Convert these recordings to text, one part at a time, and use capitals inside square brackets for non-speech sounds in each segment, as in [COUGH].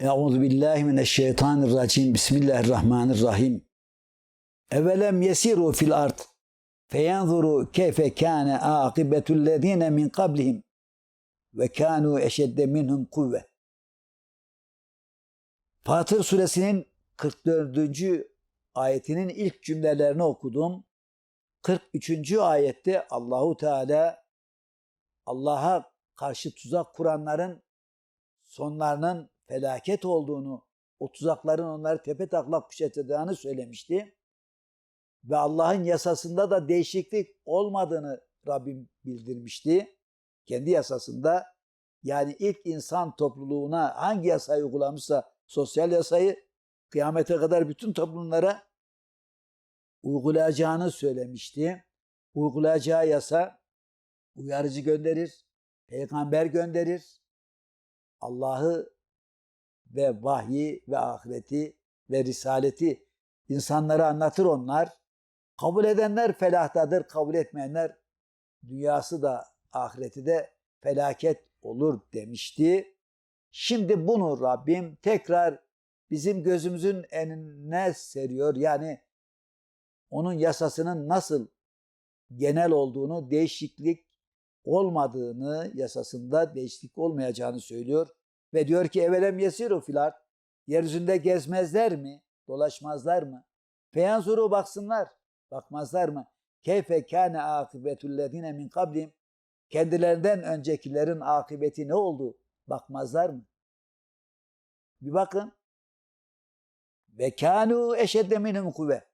Euzu billahi mineşşeytanirracim. Bismillahirrahmanirrahim. Evelem yesiru fil ard feyanzuru keyfe kâne âkibetullezîne min qablihim ve kânû eşedde minhum kuvve. Fatır suresinin 44. ayetinin ilk cümlelerini okudum. 43. ayette Allahu Teala Allah'a karşı tuzak kuranların sonlarının felaket olduğunu, o tuzakların onları tepe taklak kuşatacağını söylemişti. Ve Allah'ın yasasında da değişiklik olmadığını Rabbim bildirmişti. Kendi yasasında yani ilk insan topluluğuna hangi yasayı uygulamışsa sosyal yasayı kıyamete kadar bütün toplumlara uygulayacağını söylemişti. Uygulayacağı yasa uyarıcı gönderir, peygamber gönderir, Allah'ı ve vahyi ve ahireti ve risaleti insanlara anlatır onlar. Kabul edenler felahtadır, kabul etmeyenler dünyası da ahireti de felaket olur demişti. Şimdi bunu Rabbim tekrar bizim gözümüzün önüne seriyor. Yani onun yasasının nasıl genel olduğunu, değişiklik olmadığını, yasasında değişiklik olmayacağını söylüyor. Ve diyor ki evelem yesiru filar. Yeryüzünde gezmezler mi? Dolaşmazlar mı? Feyanzuru baksınlar. Bakmazlar mı? Keyfe kâne akıbetullezine min kablim. Kendilerinden öncekilerin akıbeti ne oldu? Bakmazlar mı? Bir bakın. Ve kânû eşedde minhum kuvve.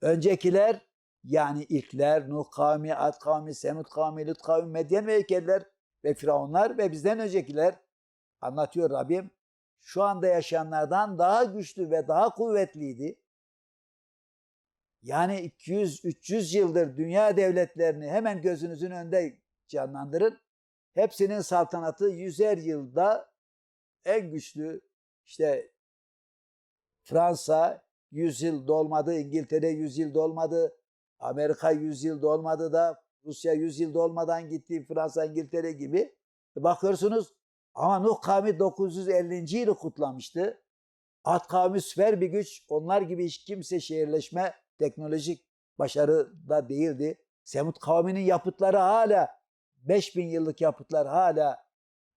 Öncekiler yani ilkler, Nuh kavmi, Ad kavmi, Semud kavmi, Lut kavmi, Medyen ve heykeller ve Firavunlar ve bizden öncekiler anlatıyor Rabbim. Şu anda yaşayanlardan daha güçlü ve daha kuvvetliydi. Yani 200-300 yıldır dünya devletlerini hemen gözünüzün önünde canlandırın. Hepsinin saltanatı yüzer yılda en güçlü işte Fransa 100 yıl dolmadı, İngiltere 100 yıl dolmadı, Amerika 100 yıl dolmadı da Rusya 100 yıl dolmadan gitti, Fransa, İngiltere gibi. E bakıyorsunuz ama Nuh kavmi 950. yılı kutlamıştı. Ad kavmi süper bir güç. Onlar gibi hiç kimse şehirleşme teknolojik başarıda değildi. Semud kavminin yapıtları hala 5000 yıllık yapıtlar hala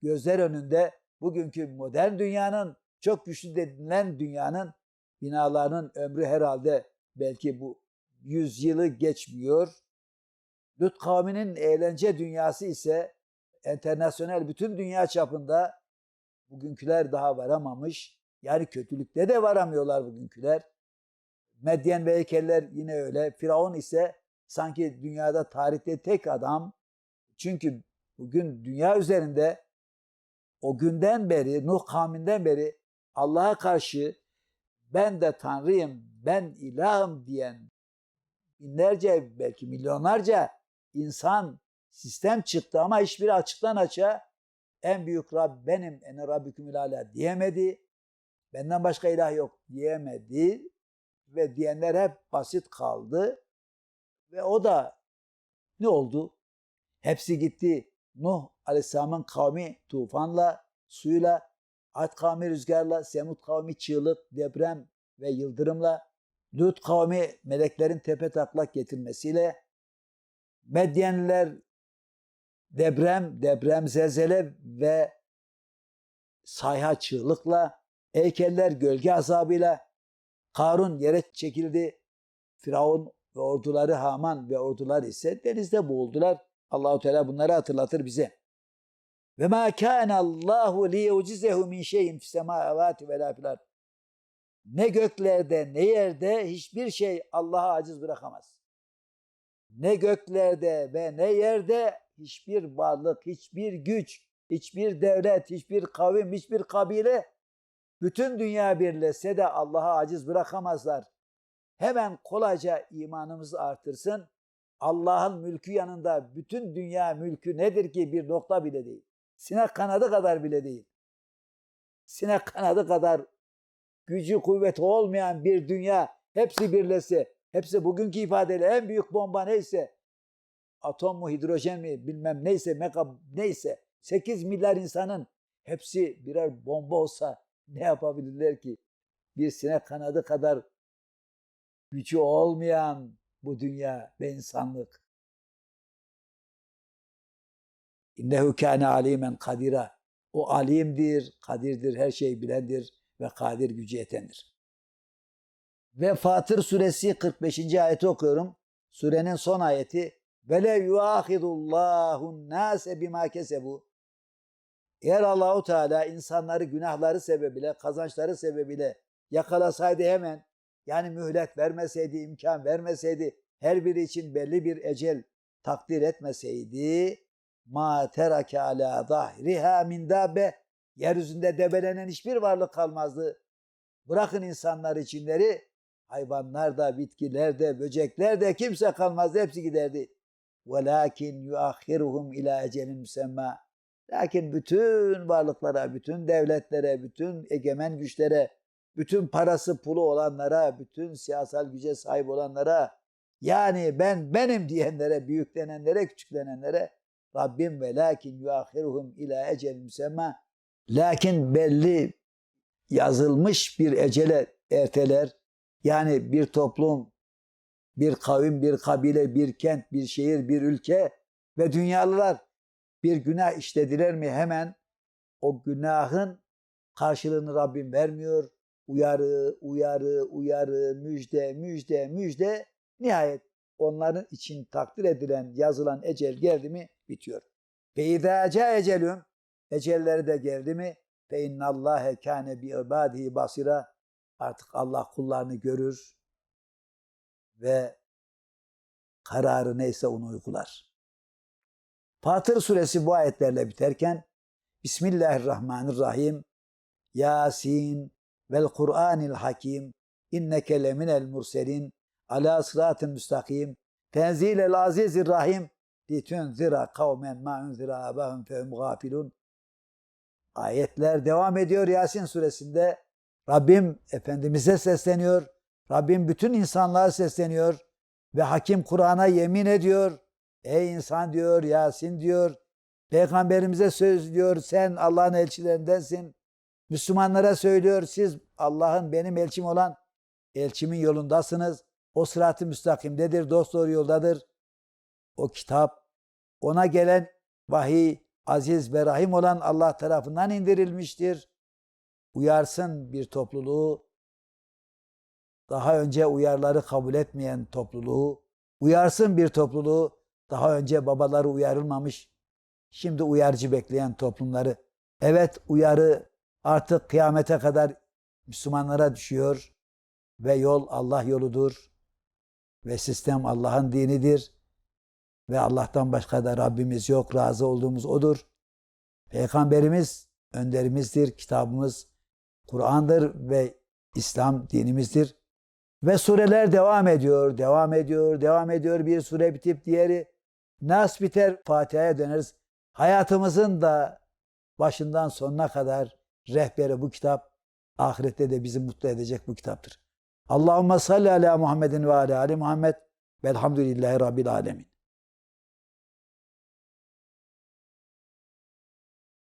gözler önünde. Bugünkü modern dünyanın çok güçlü denilen dünyanın binalarının ömrü herhalde belki bu 100 yılı geçmiyor. Lut kavminin eğlence dünyası ise internasyonel bütün dünya çapında bugünküler daha varamamış. Yani kötülükte de varamıyorlar bugünküler. Medyen ve heykeller yine öyle. Firavun ise sanki dünyada tarihte tek adam. Çünkü bugün dünya üzerinde o günden beri, Nuh kavminden beri Allah'a karşı ben de Tanrıyım, ben ilahım diyen binlerce belki milyonlarca insan sistem çıktı ama hiçbiri açıktan açığa en büyük Rab benim, ene Rabbüküm ala diyemedi. Benden başka ilah yok diyemedi. Ve diyenler hep basit kaldı. Ve o da ne oldu? Hepsi gitti. Nuh Aleyhisselam'ın kavmi tufanla, suyla, Ad kavmi rüzgarla, Semud kavmi çığlık, deprem ve yıldırımla, Lut kavmi meleklerin tepe taklak getirmesiyle, Medyenliler deprem, deprem zelzele ve sayha çığlıkla, heykeller gölge azabıyla, Karun yere çekildi, Firavun ve orduları Haman ve ordular ise denizde boğuldular. Allahu Teala bunları hatırlatır bize. Ve ma kana Allahu li yucizehu min şeyin fis semavati ve. Ne göklerde ne yerde hiçbir şey Allah'a aciz bırakamaz. Ne göklerde ve ne yerde hiçbir varlık, hiçbir güç, hiçbir devlet, hiçbir kavim, hiçbir kabile bütün dünya birleşse de Allah'a aciz bırakamazlar. Hemen kolayca imanımızı artırsın. Allah'ın mülkü yanında bütün dünya mülkü nedir ki bir nokta bile değil. Sinek kanadı kadar bile değil. Sinek kanadı kadar gücü kuvveti olmayan bir dünya hepsi birleşse, hepsi bugünkü ifadeyle en büyük bomba neyse, atom mu, hidrojen mi bilmem neyse, mega neyse, 8 milyar insanın hepsi birer bomba olsa ne yapabilirler ki? Bir sinek kanadı kadar gücü olmayan bu dünya ve insanlık. İnnehu kâne alimen kadira. O alimdir, kadirdir, her şeyi bilendir ve kadir gücü yetendir. Ve Fatır suresi 45. ayeti okuyorum. Surenin son ayeti. Ve le yuahidullahu nase bima kesebu. Eğer Allahu Teala insanları günahları sebebiyle, kazançları sebebiyle yakalasaydı hemen, yani mühlet vermeseydi, imkan vermeseydi, her biri için belli bir ecel takdir etmeseydi, ma terake ala zahriha min dabbe yeryüzünde debelenen hiçbir varlık kalmazdı. Bırakın insanlar içinleri, hayvanlar da, bitkiler de, böcekler de kimse kalmazdı, hepsi giderdi. وَلَاكِنْ يُؤَخِّرُهُمْ ila ecelin müsemma. Lakin bütün varlıklara, bütün devletlere, bütün egemen güçlere, bütün parası pulu olanlara, bütün siyasal güce sahip olanlara, yani ben benim [LAUGHS] diyenlere, büyüklenenlere, küçüklenenlere Rabbim ve lakin yuahiruhum ila ecel müsemma lakin belli yazılmış bir ecele erteler. Yani bir toplum, bir kavim, bir kabile, bir kent, bir şehir, bir ülke ve dünyalılar bir günah işlediler mi hemen o günahın karşılığını Rabbim vermiyor. Uyarı, uyarı, uyarı, müjde, müjde, müjde. Nihayet onların için takdir edilen, yazılan ecel geldi mi bitiyor. İzâ ecelüm ecelleri de geldi mi fe innallâhe kâne bi ibâdihi basira artık Allah kullarını görür ve kararı neyse onu uygular. Fatır suresi bu ayetlerle biterken Bismillahirrahmanirrahim Yasin vel Kur'anil hakim inneke leminel murselin ala sıratın müstakim tenzilel azizir rahim litunzira kavmen ma unzira abahum fehum gafilun Ayetler devam ediyor Yasin suresinde. Rabbim Efendimiz'e sesleniyor. Rabbim bütün insanlığa sesleniyor. Ve hakim Kur'an'a yemin ediyor. Ey insan diyor, Yasin diyor. Peygamberimize söz diyor, sen Allah'ın elçilerindensin. Müslümanlara söylüyor, siz Allah'ın benim elçim olan elçimin yolundasınız. O sırat-ı müstakimdedir, dost doğru yoldadır. O kitap, ona gelen vahiy, aziz ve rahim olan Allah tarafından indirilmiştir. Uyarsın bir topluluğu, daha önce uyarları kabul etmeyen topluluğu, uyarsın bir topluluğu, daha önce babaları uyarılmamış, şimdi uyarıcı bekleyen toplumları. Evet uyarı artık kıyamete kadar Müslümanlara düşüyor ve yol Allah yoludur ve sistem Allah'ın dinidir ve Allah'tan başka da Rabbimiz yok, razı olduğumuz O'dur. Peygamberimiz önderimizdir, kitabımız Kur'an'dır ve İslam dinimizdir. Ve sureler devam ediyor, devam ediyor, devam ediyor. Bir sure bitip diğeri Nas biter, Fatiha'ya döneriz. Hayatımızın da başından sonuna kadar rehberi bu kitap. Ahirette de bizi mutlu edecek bu kitaptır. Allahümme salli ala Muhammedin ve ala Ali Muhammed velhamdülillahi Rabbil alemin.